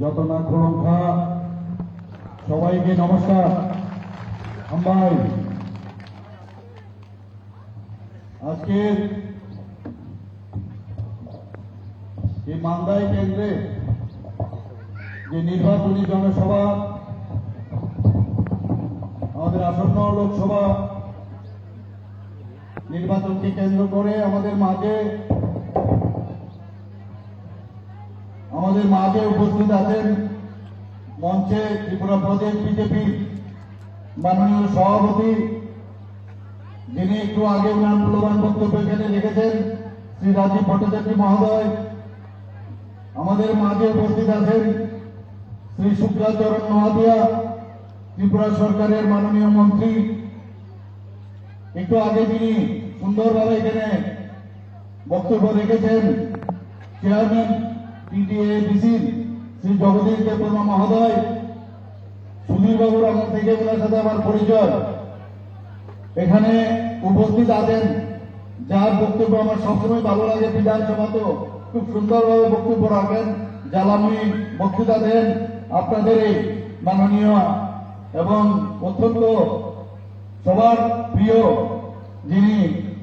যত না খোলঙ্খা সবাইকে নমস্কার। আমবাই আজকের এই মান্দাই কেন্দ্রে যে নির্বাচনী জনসভা, আমাদের আসন্ন লোকসভা নির্বাচনকে কেন্দ্র করে আমাদের মাঝে আমাদের মাঝে উপস্থিত আছেন মঞ্চে ত্রিপুরা প্রদেশ বিজেপি মাননীয় সভাপতি, যিনি একটু আগে উনার মূল্যবান বক্তব্য এখানে রেখেছেন, শ্রী রাজীব ভট্টাচার্য মহোদয়। আমাদের মাঝে উপস্থিত আছেন শ্রী শুক্লাচরণ মহাদিয়া, ত্রিপুরা সরকারের মাননীয় মন্ত্রী। একটু আগে তিনি সুন্দরভাবে এখানে বক্তব্য রেখেছেন, চেয়ারম্যান টিটিএডিসির শ্রী জগদীশ দেববর্মা মহোদয় সুধীর বাবুর আমার থেকে ওনার সাথে আমার পরিচয়। এখানে উপস্থিত আছেন, যার বক্তব্য আমার সবসময় ভালো লাগে বিধানসভা তো খুব সুন্দরভাবে বক্তব্য রাখেন জ্বালামণি বক্তৃতা দেন আপনাদের এই মাননীয় এবং অত্যন্ত সবার প্রিয় যিনি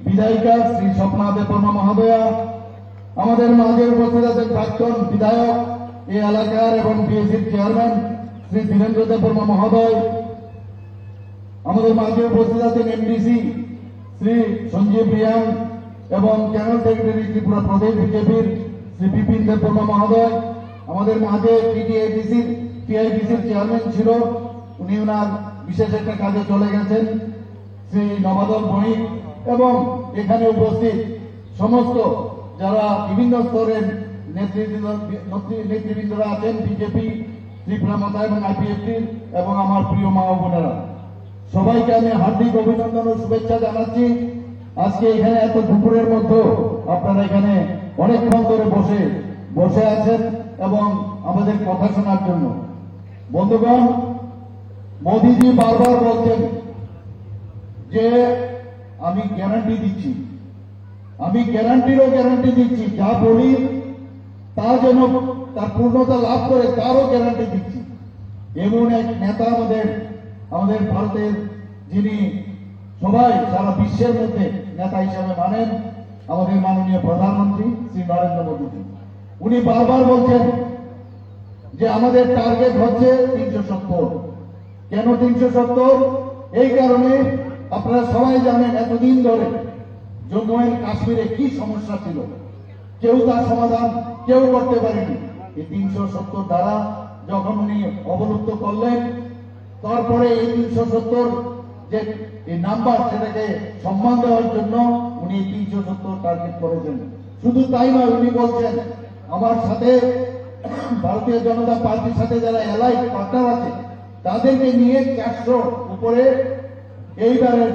বিধায়িকা শ্রী স্বপ্না দেববর্মা মহোদয়া আমাদের মাঝে উপস্থিত আছেন প্রাক্তন বিধায়ক এই এলাকার এবং বিএসির চেয়ারম্যান শ্রী ধীরেন্দ্র দেববর্মা মহোদয়, আমাদের মাঝে উপস্থিত আছেন এমডিসি শ্রী সঞ্জীব রিয়াং এবং চ্যানেল সেক্রেটারি ত্রিপুরা প্রদেশ বিজেপির শ্রী বিপিন দেববর্মা মহোদয়, আমাদের মাঝে টিডিআইডিসির টিআইডিসির চেয়ারম্যান ছিল, উনি ওনার বিশেষ একটা কাজে চলে গেছেন, শ্রী নবাদল বণিক এবং এখানে উপস্থিত সমস্ত যারা বিভিন্ন স্তরের নেতৃবৃন্দ নেতৃবৃন্দরা আছেন বিজেপি ত্রিপুরা মাতা এবং আইপিএফটির এবং আমার প্রিয় মা বোনেরা। সবাইকে আমি হার্দিক অভিনন্দন ও শুভেচ্ছা জানাচ্ছি। আজকে এখানে এত দুপুরের মধ্যে আপনারা এখানে অনেকক্ষণ ধরে বসে বসে আছেন এবং আমাদের কথা শোনার জন্য। বন্ধুগণ, মোদিজি বারবার বলছেন যে, আমি গ্যারান্টি দিচ্ছি। আমি গ্যারান্টিরও গ্যারান্টি দিচ্ছি, যা বলি, তা যেন তার পূর্ণতা লাভ করে, তারও গ্যারান্টি দিচ্ছি। এমন এক নেতা আমাদের আমাদের ভারতের যিনি সবাই সারা বিশ্বের মধ্যে নেতা হিসাবে মানেন, আমাদের মাননীয় প্রধানমন্ত্রী শ্রী নরেন্দ্র মোদীজি উনি বারবার বলছেন যে আমাদের টার্গেট হচ্ছে তিনশো সত্তর। কেন তিনশো সত্তর? এই কারণে আপনারা সবাই জানেন, এতদিন ধরে জম্মু এন্ড কাশ্মীরে কি সমস্যা ছিল? কেউ তার সমাধান কেউ করতে পারেনি। এই তিনশো সত্তর দ্বারা যখন উনি অবলুপ্ত করলেন, তারপরে এই তিনশো সত্তর যে নাম্বার সেটাকে সম্মান দেওয়ার জন্য উনি তিনশো সত্তর টার্গেট করেছেন। শুধু তাই নয়, উনি বলছেন, আমার সাথে ভারতীয় জনতা পার্টির সাথে যারা এলাই পার্টনার আছে, তাদেরকে নিয়ে চারশো উপরে এইবারের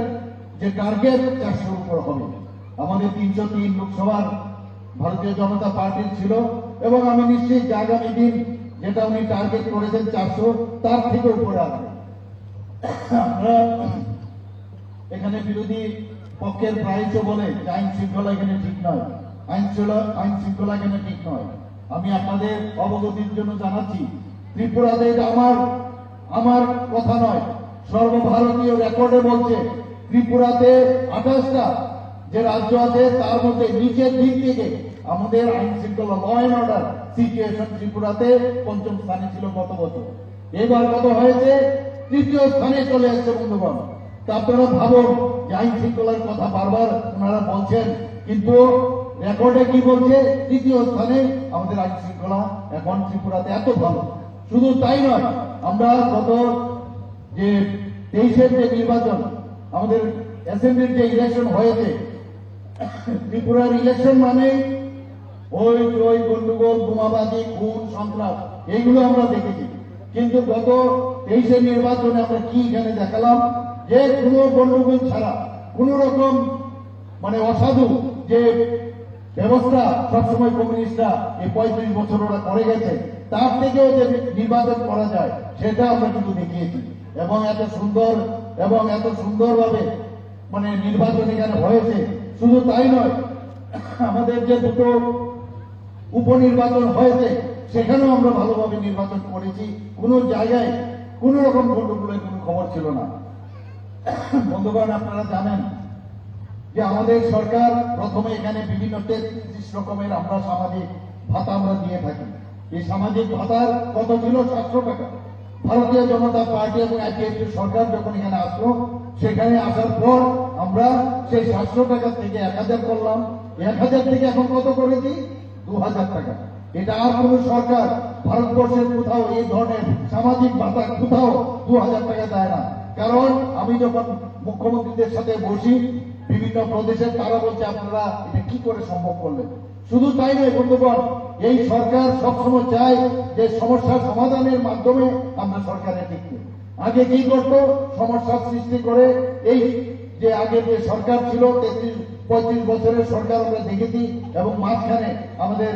যে টার্গেট চারশোর উপর হবে। আমাদের তিনশো তিন লোকসভার ভারতীয় জনতা পার্টির ছিল এবং আমি নিশ্চিত যে আগামী দিন যেটা উনি টার্গেট করেছেন চারশো, তার থেকে উপরে আসবে। এখানে বিরোধী পক্ষের প্রায়শ বলে যে আইন শৃঙ্খলা এখানে ঠিক নয়। আইন শৃঙ্খলা আইন শৃঙ্খলা এখানে ঠিক নয়। আমি আপনাদের অবগতির জন্য জানাচ্ছি, ত্রিপুরাতে এটা আমার আমার কথা নয়। সর্বভারতীয় রেকর্ডে বলছে, ত্রিপুরাতে আঠাশটা যে রাজ্য আছে, তার মধ্যে নিচের দিক থেকে আমাদের আইন শৃঙ্খলা ল অ্যান্ড অর্ডার সিচুয়েশন ত্রিপুরাতে পঞ্চম স্থানে ছিল গত বছর। এবার কত হয়েছে? তৃতীয় স্থানে চলে আসছে বন্ধুগণ। আপনারা ভাবুন, যে আইন শৃঙ্খলার কথা বারবার ওনারা বলছেন, কিন্তু রেকর্ডে কি বলছে? তৃতীয় স্থানে আমাদের আইন শৃঙ্খলা এখন ত্রিপুরাতে এত ভালো। শুধু তাই নয়, আমরা গত যে তেইশের যে নির্বাচন, আমাদের অ্যাসেম্বলির যে ইলেকশন হয়েছে ত্রিপুরার ইলেকশন মানে ওই ওই গন্ডগোল, বোমাবাজি, খুন, সন্ত্রাস, এইগুলো আমরা দেখেছি। কিন্তু গত তেইশের নির্বাচনে আমরা কি এখানে দেখালাম? যে কোনো গন্ডগোল ছাড়া, কোন রকম মানে অসাধু যে ব্যবস্থা সবসময় কমিউনিস্টরা এই পঁয়ত্রিশ বছর ওরা করে গেছে, তার থেকেও যে নির্বাচন করা যায়, সেটা আমরা কিন্তু দেখিয়েছি। এবং এত সুন্দর, এবং এত সুন্দরভাবে মানে নির্বাচন এখানে হয়েছে শুধু তাই নয়, আমাদের যে দুটো উপনির্বাচন হয়েছে, সেখানেও আমরা ভালোভাবে নির্বাচন করেছি। কোনো জায়গায় কোনো রকম গন্ডগোলের কোনো খবর ছিল না। বন্ধুগণ, আপনারা জানেন যে আমাদের সরকার প্রথমে এখানে বিভিন্ন তেত্রিশ রকমের আমরা সামাজিক ভাতা আমরা দিয়ে থাকি। এই সামাজিক ভাতার কত ছিল? সাতশো টাকা। ভারতীয় জনতা পার্টি এবং আইপিএফ সরকার যখন এখানে আসলো, সেখানে আসার পর আমরা সেই সাতশো টাকা থেকে এক হাজার করলাম। এক হাজার থেকে এখন কত করেছি? দু হাজার টাকা। এটা আর কোন সরকার ভারতবর্ষের কোথাও এই ধরনের সামাজিক ভাতা কোথাও দু হাজার টাকা দেয় না। কারণ আমি যখন মুখ্যমন্ত্রীদের সাথে বসি বিভিন্ন প্রদেশের তারা বলছে, আপনারা এটা কি করে সম্ভব করলেন? শুধু তাই নয়, বন্ধুগণ, এই সরকার সবসময় চায় যে সমস্যার সমাধানের মাধ্যমে আমরা সরকারে টিকতে আগে কি করতো? সমস্যার সৃষ্টি করে এই যে আগে যে সরকার ছিল, তেত্রিশ, পঁয়ত্রিশ বছরের সরকার আমরা দেখেছি এবং মাঝখানে আমাদের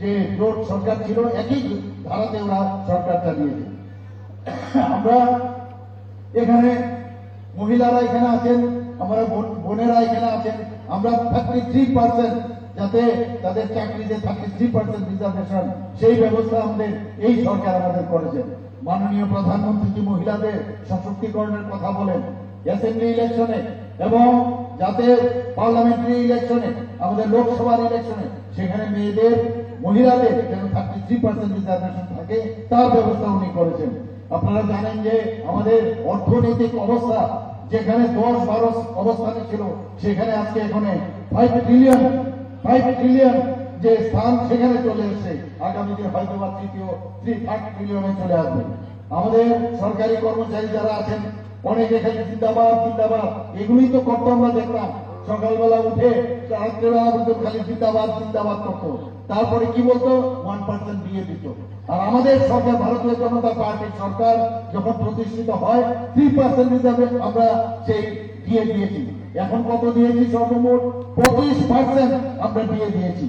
যে জোট সরকার ছিল, একই ধারাতে ওরা সরকার চালিয়েছে আমরা এখানে মহিলারা এখানে আছেন আমরা বোন- বোনেরা এখানে আছেন। আমরা থার্টি থ্রি পার্সেন্ট যাতে তাদের চাকরিতে থার্টি থ্রি পার্সেন্ট রিজার্ভেশন সেই ব্যবস্থা আমাদের এই সরকার আমাদের করেছেন মাননীয় প্রধানমন্ত্রী মহিলাদের সশক্তিকরণের কথা বলেন অ্যাসেম্বলি ইলেকশনে এবং যাতে পার্লামেন্টারি ইলেকশনে আমাদের লোকসভার ইলেকশনে সেখানে মেয়েদের, মহিলাদের যেন থার্টি থ্রি পার্সেন্ট রিজার্ভেশন থাকে, তার ব্যবস্থা উনি করেছেন। আপনারা জানেন যে আমাদের অর্থনৈতিক অবস্থা যেখানে দশ বারো অবস্থানে ছিল, সেখানে আজকে এখানে ফাইভ ট্রিলিয়ন ফাইভ ট্রিলিয়ন যে স্থান সেখানে চলে এসেছে। আগামীতে হয়তো বা তৃতীয় থ্রি ফাইভ ট্রিলিয়নে চলে আসবে। আমাদের সরকারি কর্মচারী যারা আছেন, অনেক এখানে জিন্দাবাদ জিন্দাবাদ, এগুলোই তো করতো আমরা দেখলাম। সকালবেলা উঠে খালি জিন্দাবাদ জিন্দাবাদ করতো। তারপরে কি বলতো? ওয়ান পার্সেন্ট দিয়ে দিত। আর আমাদের সরকার ভারতীয় জনতা পার্টির সরকার যখন প্রতিষ্ঠিত হয় থ্রি পার্সেন্ট হিসাবে আমরা সেই দিয়ে দিয়েছি। এখন কত দিয়েছি সর্বমোট? পঁচিশ পার্সেন্ট আমরা দিয়ে দিয়েছি।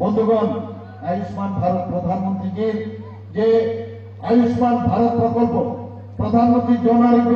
বন্ধুগণ, আয়ুষ্মান ভারত প্রধানমন্ত্রীজির যে আয়ুষ্মান ভারত প্রকল্প, প্রধানমন্ত্রী জন আরোগ্য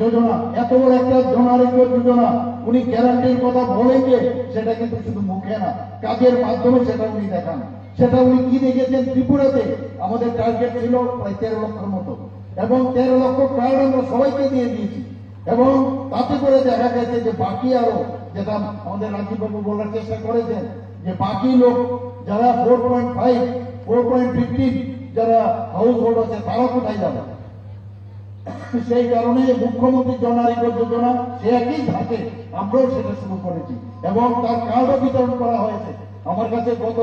যোজনা, এত বড় একটা জন আরোগ্য যোজনা, উনি গ্যারান্টির কথা বলে যে সেটা কিন্তু শুধু মুখে না, কাজের মাধ্যমে সেটা উনি দেখান। সেটা উনি কি দেখেছেন ত্রিপুরাতে? আমাদের টার্গেট ছিল প্রায় তেরো লক্ষের মতো। এবং তেরো লক্ষ কার্ড আমরা সবাইকে দিয়ে দিয়েছি। এবং তাতে করে দেখা গেছে যে বাকি আরও, যেটা আমাদের রাজীববাবু বলার চেষ্টা করেছেন, যে বাকি লোক যারা four point five four point fifteen যারা হাউস হোল্ড আছে, তারা কোথায় যাবে? সেই কারণে মুখ্যমন্ত্রী জন আরোগ্য যোজনা, সে একই ধাপে আমরাও সেটা শুরু করেছি। এবং তার কার্ডও বিতরণ করা হয়েছে। আমার কাছে গত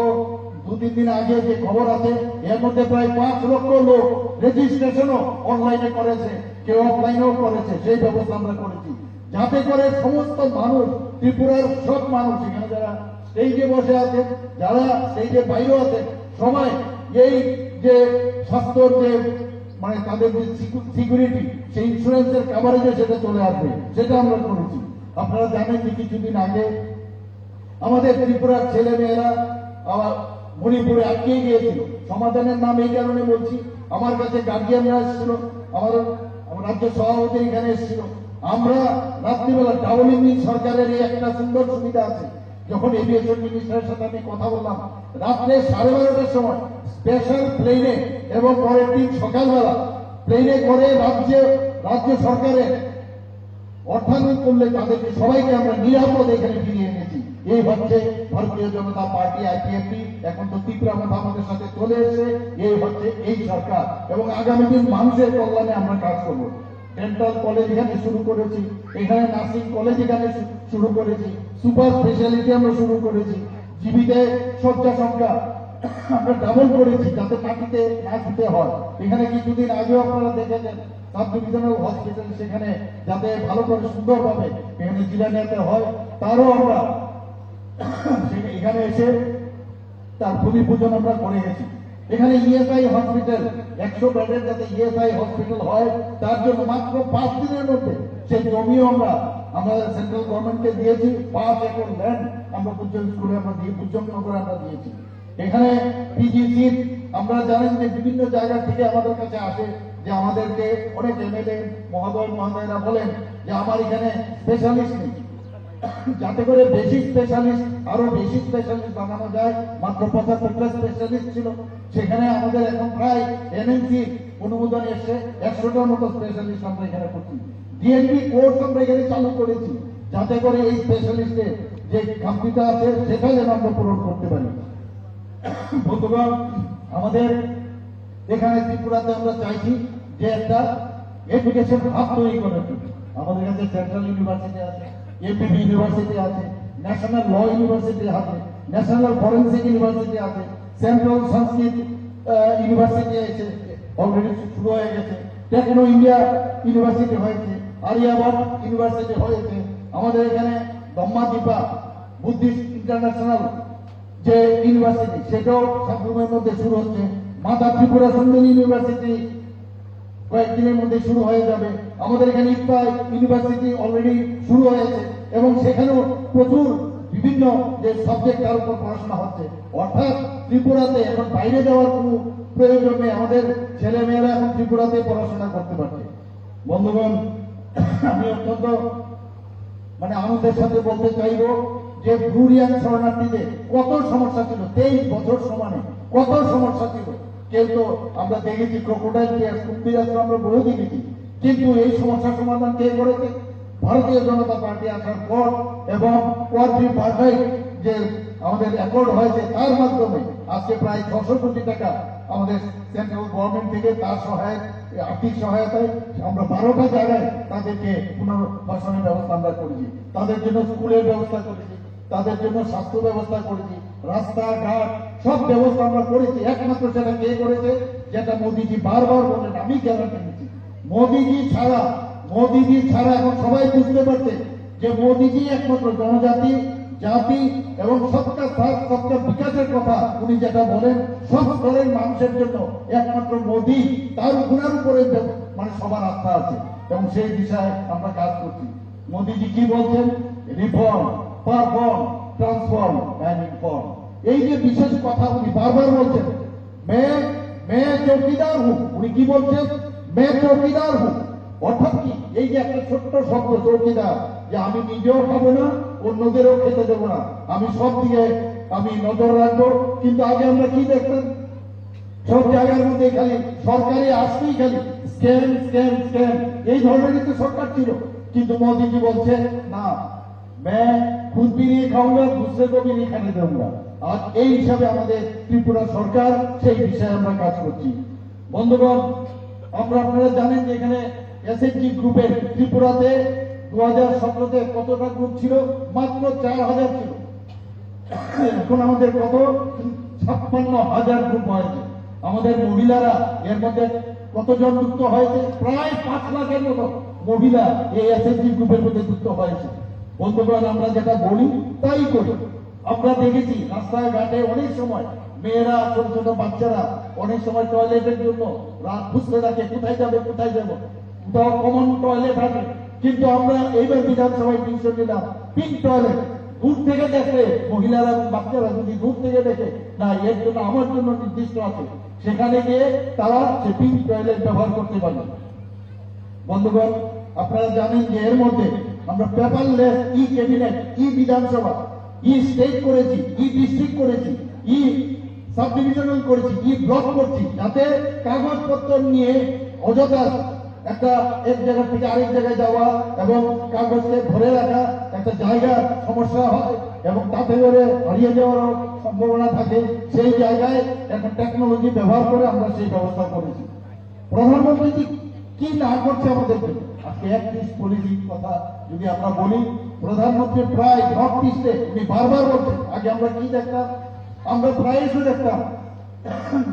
দু তিন দিন আগে যে খবর আছে, এর মধ্যে প্রায় পাঁচ লক্ষ লোক রেজিস্ট্রেশনও অনলাইনে করেছে, কেউ অফলাইনেও করেছে, সেই ব্যবস্থা আমরা করেছি। যাতে করে সমস্ত মানুষ, ত্রিপুরার সব মানুষ, এখানে যারা স্টেজে বসে আছে, যারা স্টেজের বাইরেও আছে, সবাই এই যে স্বাস্থ্যর যে মানে তাদের যে সিকিউরিটি সেই ইন্স্যুরেন্সের কাভারেজে সেটা চলে আসবে, সেটা আমরা করেছি। আপনারা জানেন যে কিছুদিন আগে আমাদের ত্রিপুরার ছেলে মেয়েরা আবার মণিপুরে আটকে গিয়েছিল। সমাধানের নাম এই কারণে বলছি, আমার কাছে গার্জিয়ানরা এসেছিল, আমার রাজ্য সভাপতি এখানে এসেছিল। আমরা রাত্রিবেলা ইঞ্জিন সরকারের এই একটা সুন্দর সুবিধা আছে। যখন এভিয়েশন মিনিস্টারের সাথে আমি কথা বললাম, রাত্রে সাড়ে বারোটার সময় স্পেশাল প্লেনে এবং পরের দিন সকালবেলা প্লেনে করে রাজ্য রাজ্য সরকারের অর্থায়ন করলে তাদেরকে সবাইকে আমরা নিরাপদ এখানে ফিরিয়ে এনেছি। এই হচ্ছে ভারতীয় জনতা পার্টি আইপিএফপি এখন তো ত্রিপুরা মতো আমাদের সাথে চলে এসেছে। এই হচ্ছে এই সরকার। এবং আগামী দিন মানুষের কল্যাণে আমরা কাজ করব। ডেন্টাল কলেজ এখানে শুরু করেছি। এখানে নার্সিং কলেজ এখানে শুরু করেছি। সুপার স্পেশালিটি আমরা শুরু করেছি। জীবিতে শয্যা সংখ্যা আমরা ডাবল করেছি যাতে মাটিতে না দিতে হয়। এখানে কিছুদিন আগেও আপনারা দেখেছেন সাব ডিভিশনাল হসপিটাল সেখানে যাতে ভালো করে সুন্দর সুন্দরভাবে এখানে জিরানিয়াতে হয়। তারও আমরা সে- এখানে এসে তার ভূমি পূজন আমরা করে গেছি এখানে ইএসআই হসপিটাল একশো বেডের যাতে ইএসআই হসপিটাল হয়, তার জন্য মাত্র পাঁচ দিনের মধ্যে সেই জমিও আমরা আমরা সেন্ট্রাল গভর্নমেন্টকে দিয়েছি, পাঁচ একর ল্যান্ড আমরা পূজন স্কুলে আমরা দিয়ে, পূজন করে আমরা দিয়েছি। এখানে পিজিসি আমরা জানেন যে বিভিন্ন জায়গা থেকে আমাদের কাছে আসে যে আমাদেরকে অনেক এমএলএ মহোদয় মহোদয়রা বলেন যে, আমার এখানে স্পেশালিস্ট নেই। যাতে করে বেশি স্পেশালিস্ট আরও বেশি স্পেশালিস্ট বানানো যায়। মাত্র পঁচাত্তরটা স্পেশালিস্ট ছিল। সেখানে আমাদের এখন প্রায় এনএনসি অনুমোদন এসছে। একশোটার মতো স্পেশালিস্ট আমরা এখানে করছি। ডিএনপি কোর্স আমরা এখানে চালু করেছি। যাতে করে এই স্পেশালিস্টের যে খামতিটা আছে সেটা যেন আমরা পূরণ করতে পারি। বন্ধুগণ, আমাদের এখানে ত্রিপুরাতে আমরা চাইছি যে একটা এডুকেশন হাব তৈরি করার জন্য। আমাদের কাছে সেন্ট্রাল ইউনিভার্সিটি আছে। এমপিবি ইউনিভার্সিটি আছে ন্যাশনাল ল ইউনিভার্সিটি আছে ন্যাশনাল ফরেন্সিক ইউনিভার্সিটি আছে সেন্ট্রাল সংস্কৃত ইউনিভার্সিটি আছে অলরেডি শুরু হয়ে গেছে টেকনো ইন্ডিয়া ইউনিভার্সিটি হয়েছে আরিয়াবাদ ইউনিভার্সিটি হয়েছে, আমাদের এখানে দম্মাদীপা বুদ্ধিস্ট ইন্টারন্যাশনাল যে ইউনিভার্সিটি সেটাও সাতগুমের মধ্যে শুরু হচ্ছে মাতা ত্রিপুরা সুন্দরী ইউনিভার্সিটি কয়েকদিনের মধ্যে শুরু হয়ে যাবে। আমাদের এখানে ইকতা ইউনিভার্সিটি অলরেডি শুরু হয়েছে এবং সেখানেও প্রচুর বিভিন্ন যে সাবজেক্ট তার উপর পড়াশোনা হচ্ছে। অর্থাৎ ত্রিপুরাতে এখন বাইরে যাওয়ার কোনো প্রয়োজন নেই আমাদের ছেলে মেয়েরা এখন ত্রিপুরাতে পড়াশোনা করতে পারছে। বন্ধুগণ, আমি অত্যন্ত মানে আনন্দের সাথে বলতে চাইব যে ব্রুরিয়ান শরণার্থীদের কত সমস্যা ছিল? তেইশ বছর সমানে কত সমস্যা ছিল? কেউ তো আমরা দেখেছি ক্রোকোডাইল কেয়ার কুম্ভীরাজ আমরা বলে দেখেছি। কিন্তু এই সমস্যার সমাধান কে করেছে? ভারতীয় জনতা পার্টি আসার পর এবং কোয়াড্রি পারফেক্ট যে আমাদের অ্যাকর্ড হয়েছে তার মাধ্যমে আজকে প্রায় ছশো কোটি টাকা আমাদের সেন্ট্রাল গভর্নমেন্ট থেকে তার সহায়ক, আর্থিক সহায়তায় আমরা বারোটা জায়গায় তাদেরকে পুনর্বাসনের ব্যবস্থা আমরা করেছি। তাদের জন্য স্কুলের ব্যবস্থা করেছি। তাদের জন্য স্বাস্থ্য ব্যবস্থা করেছি, রাস্তাঘাট, সব ব্যবস্থা আমরা করেছি। একমাত্র সেটা কে করেছে, যেটা মোদিজি বারবার বলেন আমি গ্যারান্টি নিচ্ছি মোদিজি ছাড়া মোদিজি ছাড়া এখন সবাই বুঝতে পারছে যে মোদিজি একমাত্র জনজাতি, জাতি এবং সবটা সাথ সবটা বিকাশের কথা উনি যেটা বলেন, সব স্তরের মানুষের জন্য একমাত্র মোদি, তার গুণের উপরে মানে সবার আস্থা আছে। এবং সেই দিশায় আমরা কাজ করছি। মোদিজি কি বলছেন? Reform. Perform transform and inform এই যে বিশেষ কথা উনি বারবার বলছেন, মে মে চৌকিদার হুক উনি কি বলছেন? মে চৌকিদার হুক অর্থাৎ কি? এই যে একটা ছোট্ট শব্দ, চৌকিদার, যে আমি নিজেও খাব না, অন্যদেরও খেতে দেবো না। আমি সব দিকে, আমি নজর রাখব। কিন্তু আগে আমরা কি দেখতাম? সব জায়গার মধ্যে খালি সরকারি আসতেই খালি স্ক্যাম স্ক্যাম স্ক্যাম এই ধরনের তো সরকার ছিল। কিন্তু মোদীজি বলছে না मैं खुद भी नहीं खाऊंगा दूसरे को भी नहीं खाने दूंगा আর এই হিসাবে আমাদের ত্রিপুরা সরকার সেই বিষয়ে আমরা কাজ করছি বন্ধুগণ আমরা আপনারা জানেন যে এখানে এসএসজি গ্রুপের ত্রিপুরাতে দু হাজার সতেরোতে কতটা গ্রুপ ছিল মাত্র চার হাজার ছিল এখন আমাদের কত ছাপ্পান্ন হাজার গ্রুপ হয়েছে আমাদের মহিলারা এর মধ্যে কতজন যুক্ত হয়েছে প্রায় পাঁচ লাখের মতো মহিলা এই এসএসজি গ্রুপের মধ্যে যুক্ত হয়েছে বন্ধুগণ আমরা যেটা বলি, তাই করি। আমরা দেখেছি রাস্তায় ঘাটে অনেক সময় মেয়েরা, ছোট ছোট বাচ্চারা অনেক সময় টয়লেটের জন্য রাত খুঁজতে থাকে, কোথায় যাবে, কোথায় যাব। কোথাও কমন টয়লেট থাকে। কিন্তু আমরা এইবার বিধানসভায় ডিসিশন নিলাম পিঙ্ক টয়লেট দূর থেকে দেখে মহিলারা এবং বাচ্চারা যদি দূর থেকে দেখে, না, এর জন্য আমার জন্য নির্দিষ্ট আছে। সেখানে গিয়ে তারা সে পিঙ্ক টয়লেট ব্যবহার করতে পারবে। বন্ধুগণ, আপনারা জানেন যে এর মধ্যে আমরা পেপারলেস ই ক্যাবিনেট ই বিধানসভা, ই স্টেট করেছি, ই ডিস্ট্রিক্ট করেছি, ই সাব ডিভিশনাল করেছি, ই ব্লক করছি যাতে কাগজপত্র নিয়ে অযথা একটা এক জায়গা থেকে আরেক জায়গায় যাওয়া এবং কাগজকে ধরে রাখা একটা জায়গা সমস্যা হয় এবং তাতে করে হারিয়ে যাওয়ারও সম্ভাবনা থাকে, সেই জায়গায় একটা টেকনোলজি ব্যবহার করে আমরা সেই ব্যবস্থা করেছি। প্রধানমন্ত্রী কি না করছে আমাদেরকে?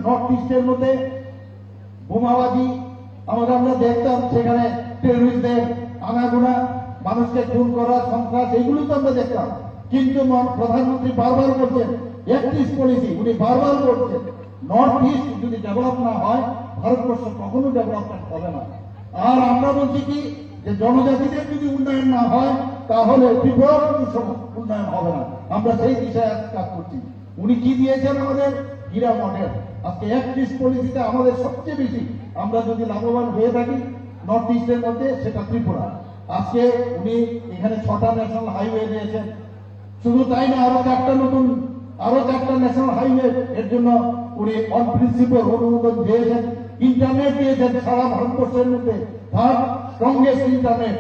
নর্থ ইস্টের মধ্যে বোমাবাজি, আমরা আমরা দেখতাম সেখানে আনাগোনা, মানুষকে খুন করা, সন্ত্রাস এগুলো তো আমরা দেখতাম। কিন্তু প্রধানমন্ত্রী বারবার বলছেন একত্রিশ পলিসি উনি বারবার বলছেন নর্থ ইস্ট যদি ডেভেলপ না হয়, ভারতবর্ষ কখনো ডেভেলপমেন্ট হবে না। আর আমরা বলছি কি, যে জনজাতিদের যদি উন্নয়ন না হয়, তাহলে উন্নয়ন হবে না। আমরা সেই দিশায় কাজ করছি। উনি কি দিয়েছেন আমাদের? হীরা মডেল আজকে একত্রিশ পলিসিতে আমাদের সবচেয়ে বেশি। আমরা যদি লাভবান হয়ে থাকি নর্থ ইস্টের মধ্যে সেটা ত্রিপুরা। আজকে উনি এখানে ছটা ন্যাশনাল হাইওয়ে দিয়েছেন। শুধু তাই না, আরও চারটা নতুন, আরও চারটা ন্যাশনাল হাইওয়ে এর জন্য উনি অন প্রিন্সিপাল অনুমোদন দিয়েছেন। ইন্টারনেট দিয়েছেন সারা ভারতবর্ষের মধ্যে। থার্ড স্ট্রংগেস্ট ইন্টারনেট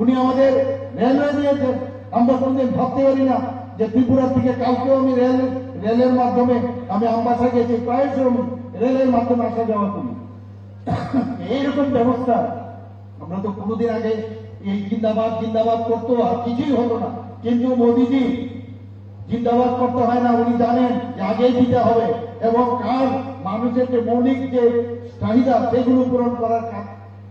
উনি আমাদের রেলওয়ে দিয়েছেন। আমরা কোনদিন ভাবতে পারি না যে ত্রিপুরার থেকে কালকেও আমি রেল রেলের মাধ্যমে আমি আমবাসা গেছি প্রায় রেলের মাধ্যমে আসা যাওয়া করি। এইরকম ব্যবস্থা আমরা তো কোনোদিন আগে এই জিন্দাবাদ জিন্দাবাদ করতো, আর কিছুই হতো না। কিন্তু মোদিজি জিন্দাবাদ করতে হয় না, উনি জানেন যে আগে দিতে হবে। এবং কার মানুষের যে মৌলিক যে চাহিদা, সেগুলো পূরণ করার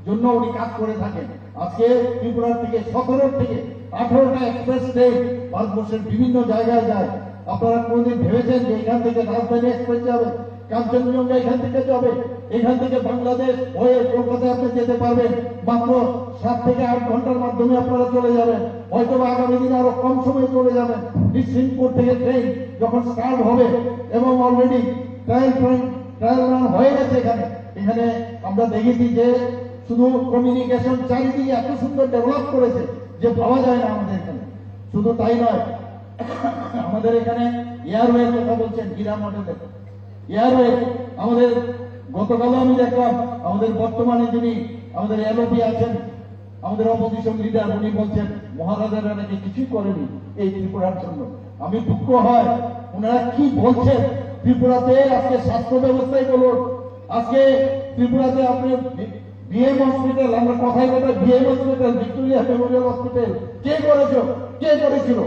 জন্য উনি কাজ করে থাকেন। আজকে ত্রিপুরার থেকে সতেরো থেকে আঠারোটা এক্সপ্রেস ট্রেন ভারতবর্ষের বিভিন্ন জায়গায় যায়। আপনারা কোনদিন ভেবেছেন যে এখান থেকে রাজধানী এক্সপ্রেস যাবে? কাঞ্চনজঙ্ঘা এখান থেকে যাবে? এখান থেকে বাংলাদেশ হয়ে কলকাতায় আপনি যেতে পারবেন। মাত্র সাত থেকে আট ঘণ্টার মাধ্যমে আপনারা চলে যাবেন। হয়তো আগামী দিনে আরও কম সময়ে চলে যাবেন। নিশ্চিন্তপুর থেকে ট্রেন যখন স্টার্ট হবে এবং অলরেডি ট্রায়াল ট্রায়াল হয়ে গেছে এখানে। এখানে আমরা দেখেছি যে শুধু কমিউনিকেশন চারিদিকে এত সুন্দর ডেভেলপ করেছে যে ভাবা যায় না আমাদের এখানে। শুধু তাই নয়, আমাদের এখানে এয়ারওয়ে কথা বলছেন গিরা মডেলের এয়ারওয়ে আমাদের গতকাল আমি দেখলাম, আমাদের বর্তমানে যিনি আমাদের এলওপি আছেন, আমাদের অপোজিশন লিডার উনি বলছেন, মহারাজারা নাকি কিছুই করেনি এই ত্রিপুরার জন্য। আমি দুঃখ হয়, ওনারা কি বলছেন? ত্রিপুরাতে আজকে স্বাস্থ্য ব্যবস্থায় বলুন। আজকে ত্রিপুরাতে আপনি বিএম হসপিটাল আমরা কথায় কথায় BM hospital Victoria memorial hospital কে করেছ কে করেছিল?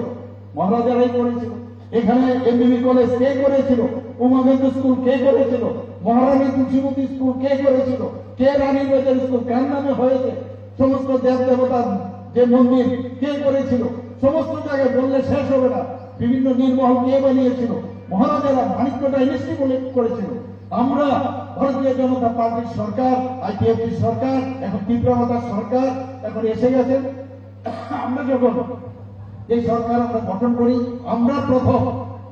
মহারাজারাই করেছিল। এখানে এমবিবি কলেজ কে করেছিল? উমানন্দ স্কুল কে করেছিল? মহারানী তুলসীমতী স্কুল কে করেছিল? কে রানী বাজার স্কুল কার নামে হয়েছে? সমস্ত দেব দেবতার যে মন্দির কে করেছিল? সমস্ত জায়গায় বললে শেষ হবে না। বিভিন্ন নির্মহল কে বানিয়েছিল? মহারাজারা মানিক্য ডাইনেস্টি বলে করেছিল। আমরা ভারতীয় জনতা পার্টির সরকার, আইপিএফটি সরকার, এখন তীব্রমতার সরকার এখন এসে গেছে। আমরা যখন এই সরকার আমরা গঠন করি, আমরা প্রথম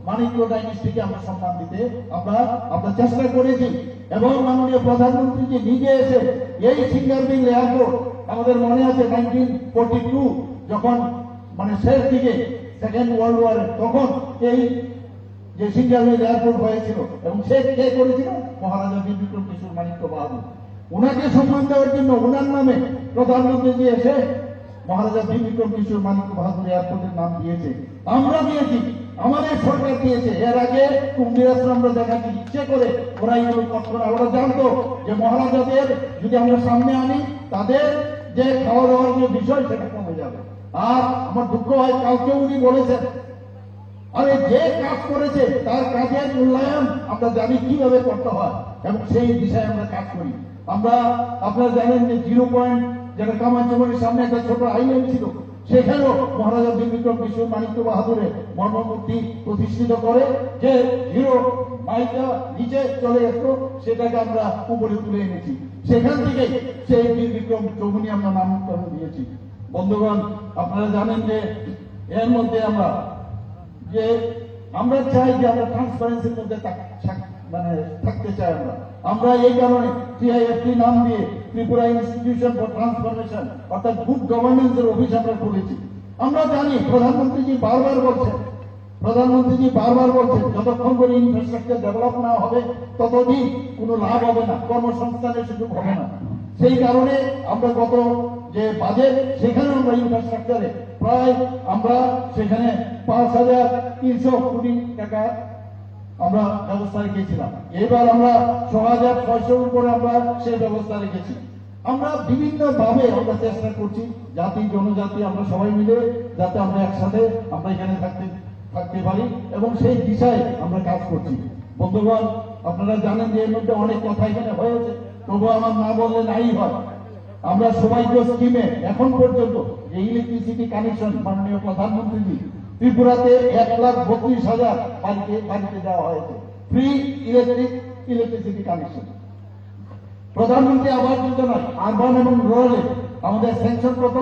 মানিক্য ডাইনেস্টিকে আমরা সম্মান দিতে আমরা আমরা চেষ্টা করেছি। এবং মাননীয় প্রধানমন্ত্রী যে নিজে এসে এই সিঙ্গারবিল এয়ারপোর্ট আমাদের মনে আছে নাইনটিন ফোরটি টু, যখন মানে শেষ দিকে সেকেন্ড ওয়ার্ল্ড ওয়ার তখন এই যে সিঙ্গারবিল এয়ারপোর্ট হয়েছিল এবং সে কে করেছিল? মহারাজা বীর বিক্রম কিশোর মানিক্য বাহাদুর। ওনাকে সম্মান দেওয়ার জন্য ওনার নামে প্রধানমন্ত্রী যে এসে মহারাজা বীর বিক্রম কিশোর মানিক্য বাহাদুর এয়ারপোর্টের নাম দিয়েছে। আমরা দিয়েছি, আমাদের সরকার দিয়েছে। এর আগে কুম্ভীরাসন আমরা দেখাচ্ছি, ইচ্ছে করে ওরা এগুলো করতো ওরা জানতো যে মহারাজাদের যদি আমরা সামনে আনি, তাদের যে খাওয়া দাওয়ার যে বিষয়, সেটা কমে যাবে। আর আমার দুঃখ হয় কাউকে উনি বলেছেন আরে যে কাজ করেছে, তার কাজের মূল্যায়ন আমরা জানি কীভাবে করতে হয় এবং সেই বিষয়ে আমরা কাজ করি। আমরা, আপনারা জানেন যে জিরো পয়েন্ট, যেটা কামাঞ্চমনির সামনে একটা ছোট আইল্যান্ড ছিল, সেখানেও মহারাজা বিক্রম কিশোর মানিক্য বাহাদুরের মর্মমূর্তি প্রতিষ্ঠিত করে যে জিরো মাইলটা নিচে চলে আসতো, সেটাকে আমরা উপরে তুলে এনেছি। সেখান থেকে সেই বীর বিক্রম চৌমুনি আমরা নামকরণ দিয়েছি বন্ধুগণ, আপনারা জানেন যে এর মধ্যে আমরা যে আমরা চাই যে আমরা ট্রান্সপারেন্সির মধ্যে মানে থাকতে চাই আমরা। আমরা এই কারণে সিআইএফটি নাম দিয়ে ত্রিপুরা ইনস্টিটিউশন ফর ট্রান্সফরমেশন অর্থাৎ গুড গভর্নেন্সের অফিস আমরা খুলেছি। আমরা জানি প্রধানমন্ত্রীজি বারবার বলছেন, প্রধানমন্ত্রীজি বারবার বলছেন, যতক্ষণ করে ইনফ্রাস্ট্রাকচার ডেভেলপ না হবে, ততদিন কোনো লাভ হবে না, কর্মসংস্থানের সুযোগ হবে না। সেই কারণে আমরা গত যে বাজেট সেখানে আমরা ইনফ্রাস্ট্রাকচারে প্রায় আমরা সেখানে পাঁচ হাজার তিনশো কোটি টাকা আমরা ব্যবস্থা রেখেছিলাম। এবার আমরা ছ হাজার ছয়শোর উপরে আমরা সেই ব্যবস্থা রেখেছি। আমরা বিভিন্ন ভাবে আমরা চেষ্টা করছি, জাতি, জনজাতি, আমরা সবাই মিলে যাতে আমরা একসাথে আমরা এখানে থাকতে থাকতে পারি এবং সেই দিশায় আমরা কাজ করছি। বন্ধুগণ, আপনারা জানেন যে এর মধ্যে অনেক কথা এখানে হয়েছে। তবু আমার না বললে নাই হয়। আমরা সবাইকে স্কিমে এখন পর্যন্ত যে ইলেকট্রিসিটি কানেকশন মাননীয় প্রধানমন্ত্রী ত্রিপুরাতে এক লাখ বত্রিশ হাজার বাড়িতে বাড়িতে দেওয়া হয়েছে। ফ্রি ইলেকট্রিক ইলেকট্রিসিটি কানেকশন প্রধানমন্ত্রী আবাস যোজনা আরবান এবং রুরালে আমাদের স্যাংশন কত?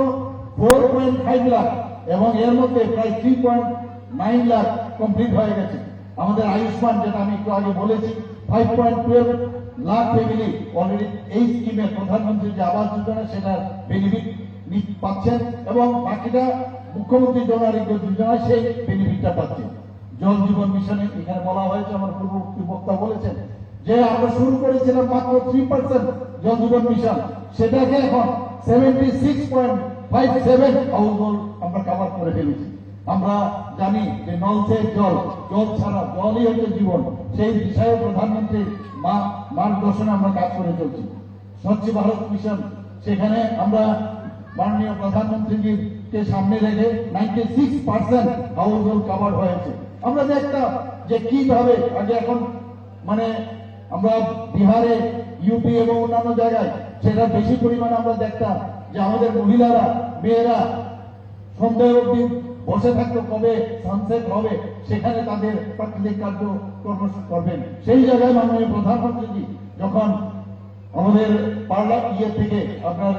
ফোর পয়েন্ট ফাইভ লাখ এবং এর মধ্যে প্রায় three point nine lakh complete হয়ে গেছে। আমাদের আয়ুষ্মান যেটা আমি একটু আগে বলেছি five point twelve lakh family already এই স্কিমে প্রধানমন্ত্রী যে আবাস যোজনা সেটার বেনিফিট পাচ্ছেন এবং বাকিটা মুখ্যমন্ত্রী জন আরোগ্য যোজনা সেই বেনিফিটটা পাচ্ছে। জল জীবন মিশনে এখানে বলা হয়েছে, আমার পূর্ববর্তী বক্তা বলেছেন যে আমরা শুরু করেছিলাম মাত্র থ্রি পার্সেন্ট জল জীবন মিশন। সেটাকে এখন seventy six point five seven house আমরা কাভার করে ফেলেছি। আমরা জানি যে নলসের জল জল ছাড়া জলই হচ্ছে জীবন। সেই বিষয়ে প্রধানমন্ত্রী মা মার্গদর্শনে আমরা কাজ করে চলছি। স্বচ্ছ ভারত মিশন, সেখানে আমরা মাননীয় প্রধানমন্ত্রীকে সামনে রেখে ninety six percent household cover হয়েছে। আমরা দেখতাম যে কীভাবে আগে এখন মানে আমরা বিহারে ইউপি এবং অন্যান্য জায়গায় সেটা বেশি পরিমাণে আমরা দেখতাম যে আমাদের মহিলারা, মেয়েরা সন্ধ্যা অবধি বসে থাকতো কবে সানসেট হবে, সেখানে তাদের প্রাকৃতিক কার্য করবেন। সেই জায়গায় মাননীয় প্রধানমন্ত্রীজি, যখন আমাদের পার্লার ইয়ে থেকে আপনার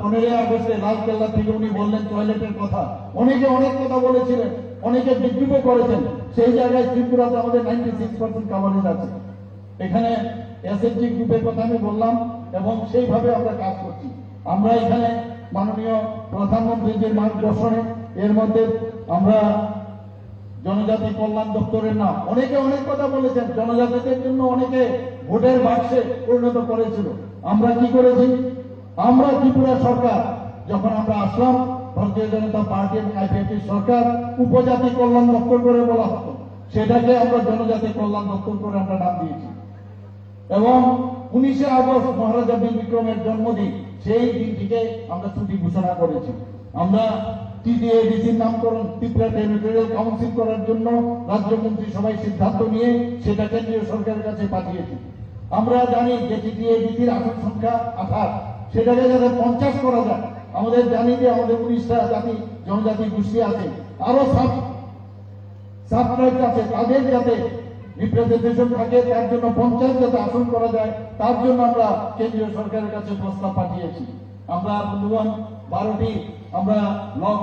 পনেরোই আগস্টে লাল কেল্লা থেকে উনি বললেন টয়লেটের কথা, অনেকে অনেক কথা বলেছিলেন, অনেকে বিদ্রুপ করেছেন। সেই জায়গায় ত্রিপুরাতে আমাদের নাইনটি সিক্স পার্সেন্ট কাভারেজ আছে। এখানে এসএসজি গ্রুপের কথা আমি বললাম এবং সেইভাবে আমরা কাজ করছি। আমরা এখানে মাননীয় প্রধানমন্ত্রীর যে মার্গদর্শনে এর মধ্যে আমরা জনজাতি কল্যাণ দপ্তরের নাম, অনেকে অনেক কথা বলেছেন, জনজাতিদের জন্য অনেকে ভোটের বাক্সে পরিণত করেছিল। আমরা কি করেছি? আমরা ত্রিপুরা সরকার, যখন আমরা আসলাম, ভারতীয় জনতা পার্টি এবং আইপিএফটি সরকার উপজাতি কল্যাণ দপ্তর করে বলা হতো। সেটাকে আমরা জনজাতি কল্যাণ দপ্তর করে আমরা নাম দিয়েছি। এবং উনিশে আগস্ট মহারাজা বিক্রমের জন্মদিন, সেই দিনটিকে আমরা ছুটি ঘোষণা করেছি। আমরা টিডিএডিসির নামকরণ, ত্রিপুরা টেরিটোরিয়াল কাউন্সিল করার জন্য রাজ্যমন্ত্রী সবাই সিদ্ধান্ত নিয়ে সেটা কেন্দ্রীয় সরকারের কাছে পাঠিয়েছি। আমরা জানি যে টিডিএডিসির আসন সংখ্যা সেটাকে যাতে পঞ্চাশ করা যায়, আমাদের জানি যে আমাদের উনিশটা জাতি, জনজাতি গোষ্ঠী আছে। আরও সাব, সাবস্ক্রাইব আছে, তাদের যাতে রিপ্রেজেন্টেশন থাকে, তার জন্য পঞ্চায়েত যাতে আসন করা যায়, তার জন্য আমরা কেন্দ্রীয় সরকারের কাছে প্রস্তাব পাঠিয়েছি। আমরা বন্ধুগণ, বারোটি আমরা ব্লক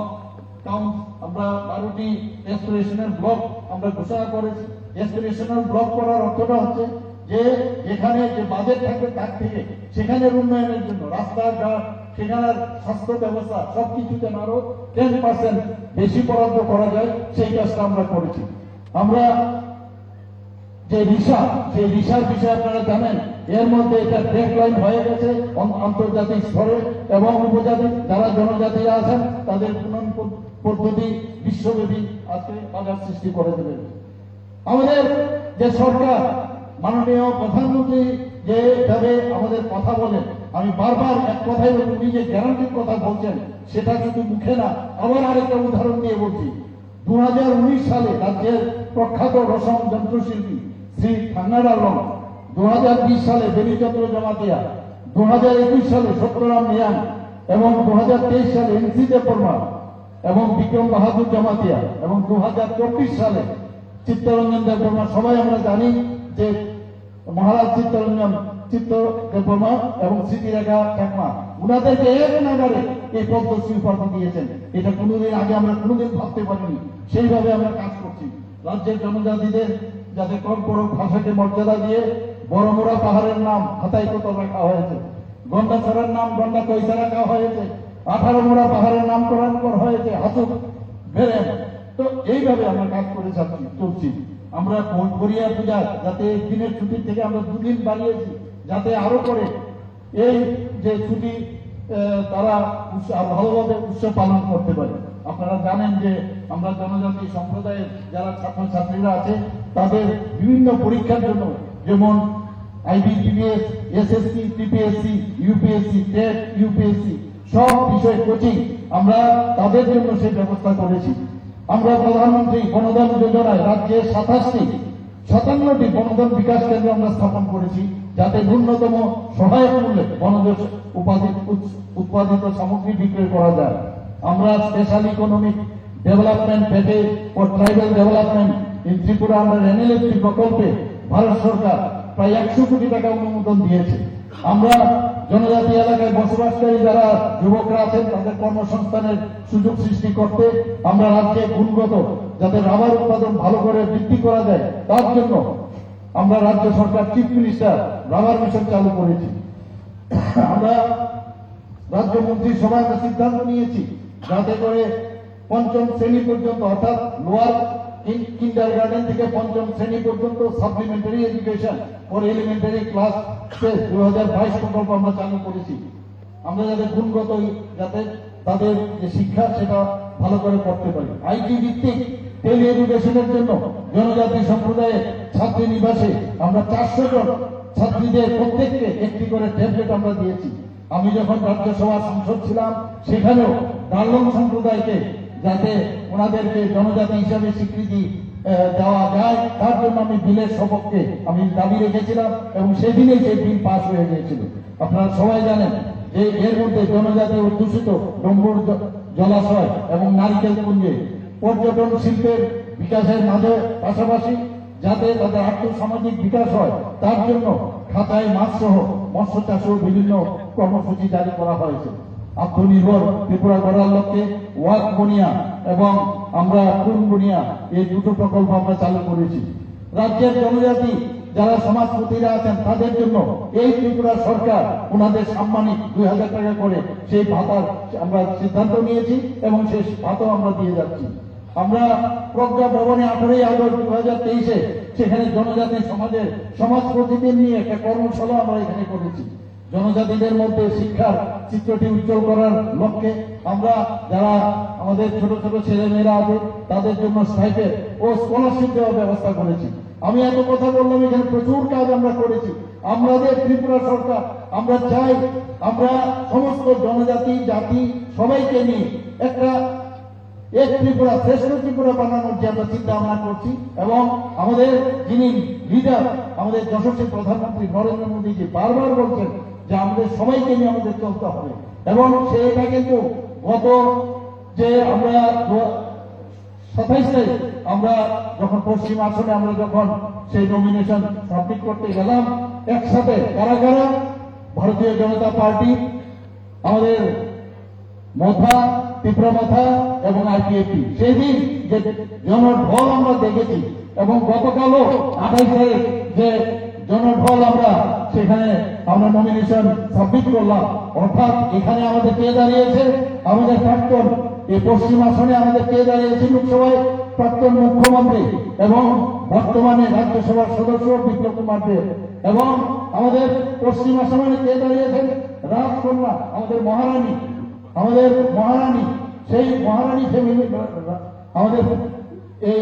কাউন্ট আমরা বারোটি এক্সপ্রেশনাল ব্লক আমরা ঘোষণা করেছি। এক্সপ্রেশনাল ব্লক করার অর্থটা হচ্ছে যে যেখানে যে বাজেট থাকবে তার থেকে সেখানের উন্নয়নের জন্য রাস্তাঘাট, সেখানের স্বাস্থ্য ব্যবস্থা সবকিছু যেন আরও টেন পার্সেন্ট বেশি বরাদ্দ করা যায়, সেই কাজটা আমরা করেছি। আমরা যে রিসা সেই রিসার বিষয়ে আপনারা জানেন, এর মধ্যে এটা ট্রেক লাইন হয়ে গেছে আন্তর্জাতিক স্তরে এবং উপজাতি, যারা জনজাতিরা আছেন, তাদের উন্নয়ন পদ্ধতি বিশ্বব্যাপী আজকে বাজার সৃষ্টি করে দেবে। আমাদের যে সরকার, মাননীয় প্রধানমন্ত্রী যেভাবে আমাদের কথা বলেন, আমি বারবার এক কথাই উনি যে গ্যারান্টির কথা বলছেন, সেটা কিন্তু মুখে না, আবার আরেকটা উদাহরণ দিয়ে বলছি। দু হাজার উনিশ সালে রাজ্যের প্রখ্যাত রসম যন্ত্রশিল্পী শ্রী থান্নাডা লং দু সালে বেনিচন্দ্র জমাতিয়া দু হাজার একুশ সালে সত্যরাম মিয়ান এবং দু হাজার তেইশ সালে এনসি দেববর্মা এবং বিক্রম বাহাদুর জমাতিয়া এবং দু হাজার চব্বিশ সালে চিত্তরঞ্জন দেববর্মা। সবাই আমরা জানি যে মহারাজ চিত্তরঞ্জন, চিত্ত দেববর্মা এবং স্মৃতিরেখা ঠাকমা উনাদেরকে এক নাগারে এই পদ্মশ্রী উপাধি দিয়েছেন। এটা কোনোদিন আগে আমরা কোনোদিন ভাবতে পারিনি। সেইভাবে আমরা কাজ করছি। রাজ্যের জনজাতিদের যাতে কম বড় ভাষাকে মর্যাদা দিয়ে বড়মোড়া পাহাড়ের নাম হাতাই কোতল রাখা হয়েছে। গন্ডাছড়ার নাম গন্ডা কইসা রাখা হয়েছে। আঠারো মোড়া পাহাড়ের নামকরণ করা হয়েছে হাসুক বেড়ে তো এইভাবে আমরা কাজ করে যাচ্ছি, চলছি। আমরা গড়িয়া পূজা যাতে এই দিনের ছুটির থেকে আমরা দুদিন বাড়িয়েছি, যাতে আরও করে এই যে ছুটি তারা ভালোভাবে উৎসব পালন করতে পারে। আপনারা জানেন যে আমরা জনজাতি সম্প্রদায়ের যারা ছাত্রছাত্রীরা আছে, তাদের বিভিন্ন পরীক্ষার জন্য, যেমন SSC TPSC UPSC TET UPSC সব বিষয় কোচিং আমরা তাদের জন্য সেই ব্যবস্থা করেছি। আমরা প্রধানমন্ত্রী বনধন যোজনায় রাজ্যে সাতাশটি, সাতান্নটি বনধন বিকাশ কেন্দ্র আমরা স্থাপন করেছি, যাতে ন্যূনতম সহায়ক মূল্যে বনজ উৎপাদিত সামগ্রী বিক্রয় করা যায়। আমরা স্পেশাল ইকোনমিক ডেভেলপমেন্ট প্যাকেজ ও ট্রাইবাল ডেভেলপমেন্ট ইন ত্রিপুরা আমরা এনএলএফটি প্রকল্পে ভারত সরকার প্রায় একশো কোটি টাকা অনুমোদন দিয়েছে। আমরা জনজাতি এলাকায় বসবাসকারী যারা যুবকরা আছেন, তাদের কর্মসংস্থানের সুযোগ সৃষ্টি করতে আমরা রাজ্যে গুণগত যাতে রাবার উৎপাদন ভালো করে বৃদ্ধি করা যায়, তার জন্য আমরা রাজ্য সরকার চিফ মিনিস্টার রাবার মিশন চালু করেছি। আমরা রাজ্যমন্ত্রী সভায় সিদ্ধান্ত নিয়েছি, যাতে করে পঞ্চম শ্রেণি পর্যন্ত অর্থাৎ লোয়ার কিন্ডার গার্ডেন থেকে পঞ্চম শ্রেণি পর্যন্ত supplementary education for elementary class দু হাজার বাইশ প্রকল্প আমরা চালু করেছি। আমরা যাতে গুণগত যাতে তাদের যে শিক্ষা, সেটা ভালো করে করতে পারি। আইটি ভিত্তিক টেলি এডুকেশনের জন্য জনজাতি সম্প্রদায়ের ছাত্রী নিবাসে আমরা চারশো জন ছাত্রীদের প্রত্যেককে একটি করে ট্যাবলেট আমরা দিয়েছি। আমি যখন রাজ্যসভার সাংসদ ছিলাম, সেখানেও দার্লং সম্প্রদায়কে যাতে ওনাদেরকে জনজাতি হিসাবে স্বীকৃতি দেওয়া যায়, তার জন্য আমি বিলের সপক্ষে আমি দাবি রেখেছিলাম এবং সেদিনেই সেই বিল পাশ হয়ে গিয়েছিল। আপনারা সবাই জানেন যে এর মধ্যে জনজাতি অধ্যুষিত ডম্বুর জলাশয় এবং নারিকেল কুঞ্জে পর্যটন শিল্পের বিকাশের মাঝে পাশাপাশি যাতে তাদের আর্থসামাজিক বিকাশ হয়, তার জন্য খাতায় মাছ সহ মৎস্য চাষেও বিভিন্ন কর্মসূচি জারি করা হয়েছে। আত্মনির্ভর ত্রিপুরা করার লক্ষ্যে ওয়াক বনিয়া এবং আমরা কুন বনিয়া এই দুটো প্রকল্প আমরা চালু করেছি। রাজ্যের জনজাতি যারা সমাজপতিরা আছেন, তাদের জন্য এই ত্রিপুরা সরকার ওনাদের সাম্মানিক দুই হাজার টাকা করে সেই ভাতার আমরা সিদ্ধান্ত নিয়েছি এবং সেই ভাতাও আমরা দিয়ে যাচ্ছি। আমরা প্রজ্ঞা ভবনে আঠারোই আগস্ট দু হাজার তেইশে সেখানে জনজাতি সমাজের সমাজপতিদের নিয়ে একটা কর্মশালা আমরা এখানে করেছি। জনজাতিদের মধ্যে শিক্ষার চিত্রটি উজ্জ্বল করার লক্ষ্যে আমরা যারা আমাদের ছোট ছোট ছেলে মেয়েরা আছে, তাদের জন্য স্টাইপের ও স্কলারশিপ দেওয়ার ব্যবস্থা করেছি। আমি এত কথা বললাম, এখানে প্রচুর কাজ আমরা করেছি। আমাদের ত্রিপুরা সরকার, আমরা চাই আমরা সমস্ত জনজাতি, জাতি সবাইকে নিয়ে একটা এক ত্রিপুরা, শ্রেষ্ঠ ত্রিপুরা বানানোর যে আমরা চিন্তা ভাবনা করছি এবং আমাদের যিনি লিডার আমাদের যশস্বী প্রধানমন্ত্রী নরেন্দ্র মোদীজি বারবার বলছেন যে আমাদের সবাইকে নিয়ে আমাদের চলতে হবে। এবং সেটা কিন্তু গত যে আমরা সাতাইশ তারিখ আমরা যখন পশ্চিম আসনে আমরা যখন সেই নমিনেশন সাবমিট করতে গেলাম, একসাথে কারা কারা? ভারতীয় জনতা পার্টি, আমাদের মথা ত্রিপুরা মাথা এবং আইপিএফটি সেদিন যে জনঢল আমরা দেখেছি এবং গতকালও আঠাইশ তারিখ যে জনঢল আমরা সেখানে আমরা নমিনেশন সাবমিট করলাম। অর্থাৎ এখানে আমাদের কে দাঁড়িয়েছে? আমাদের প্রাক্তন, এই পশ্চিম আসনে আমাদের কে দাঁড়িয়েছে? লোকসভায় প্রাক্তন মুখ্যমন্ত্রী এবং বর্তমানে রাজ্যসভার সদস্য বিপ্লব কুমার দেব। এবং আমাদের পশ্চিম আসামে কে দাঁড়িয়েছেন? রাজকন্যা আমাদের মহারানী। আমাদের মহারানী, সেই মহারানী ফ্যামিলি আমাদের এই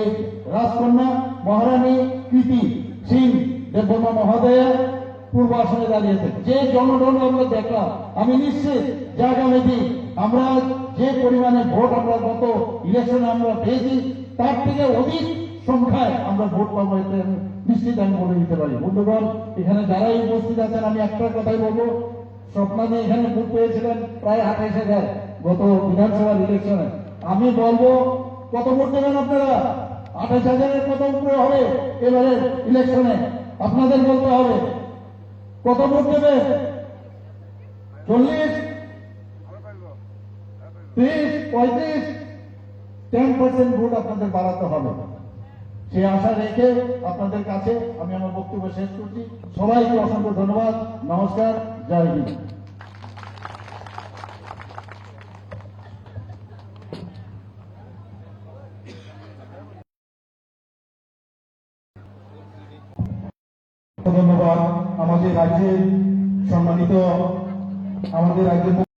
রাজকন্যা মহারানী কৃতি সিং দেববর্মা মহোদয়া পূর্ব আসনে দাঁড়িয়েছে। যে জনগণ আমরা দেখলাম, আমি নিশ্চিত যে আগামী দিন আমরা যে পরিমাণে ভোট আমরা গত ইলেকশনে আমরা পেয়েছি, তার থেকে অধিক সংখ্যায় আমরা ভোট পাবো এতে আমি নিশ্চিত আমি বলে দিতে পারি। বন্ধুগণ, এখানে যারাই উপস্থিত আছেন, আমি একটা কথাই বলব, স্বপ্নাদি এখানে ভোট পেয়েছিলেন প্রায় আঠাইশ হাজার গত বিধানসভার ইলেকশনে আমি বলব, কত ভোট দেবেন আপনারা? আঠাইশ হাজারের কত উপরে হবে এবারে ইলেকশনে আপনাদের বলতে হবে কত ভোট দেবে? চল্লিশ, ত্রিশ, পঁয়ত্রিশ টেন পার্সেন্ট ভোট আপনাদের বাড়াতে হবে। সেই আশা রেখে আপনাদের কাছে আমি আমার বক্তব্য শেষ করছি। সবাইকে অসংখ্য ধন্যবাদ। নমস্কার, জয় হিন্দ। ধন্যবাদ। আমাদের রাজ্যের সম্মানিত আমাদের রাজ্যের